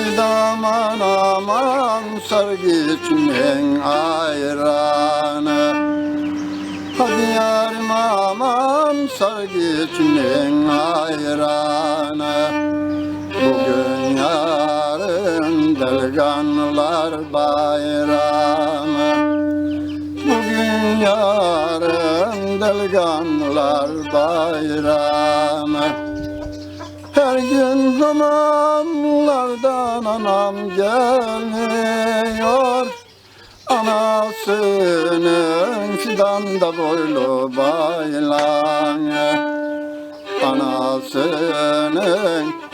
Haydi aman aman sar geçmeyin ayranı Hadi yarim aman sar geçmeyin ayranı Bugün yarın delganlar bayramı. Bugün yarın delganlar bayramı Her gün hamamlardan anam geliyor. Anasının fidanda boylu baylanı Anasının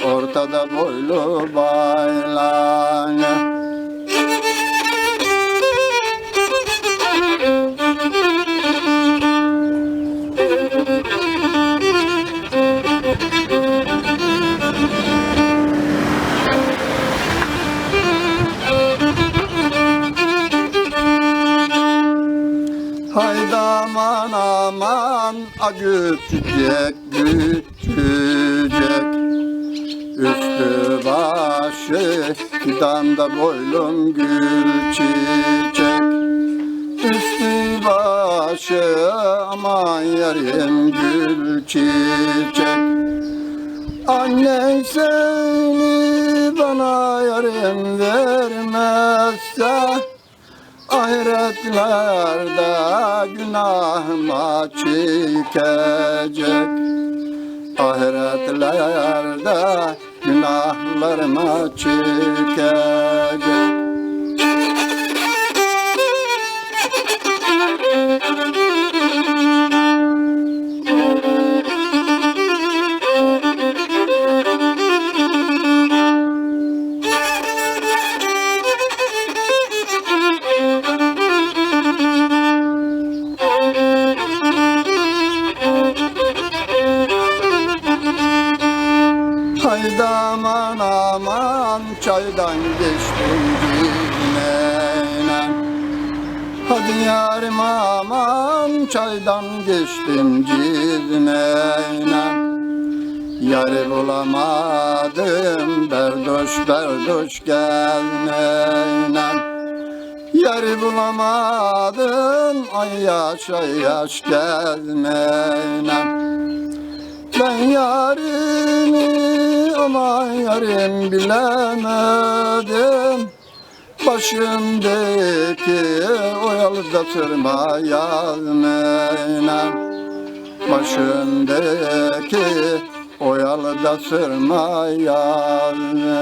ortada boylu baylanı aman aman a götürecek götürecek Üstü başı fidanda boylum gül çiçek. Üstü başı aman yarim gül çiçek. Annen seni bana yarim vermezse Ahiretlerde günahıma çekecek. Ahiretlerde günahlarıma çekecek aman aman çaydan geçtim cizmeyle Hadi yarim aman çaydan geçtim cizmeyle Yarı bulamadım berdoş berdoş gelmeyle Yarı bulamadım ay yaş ay yaş gelmeyle ben aman yarim bilemedim. Başımdaki oyalı da tırma yazmayla Başımdaki oyalı da sırma yazmayla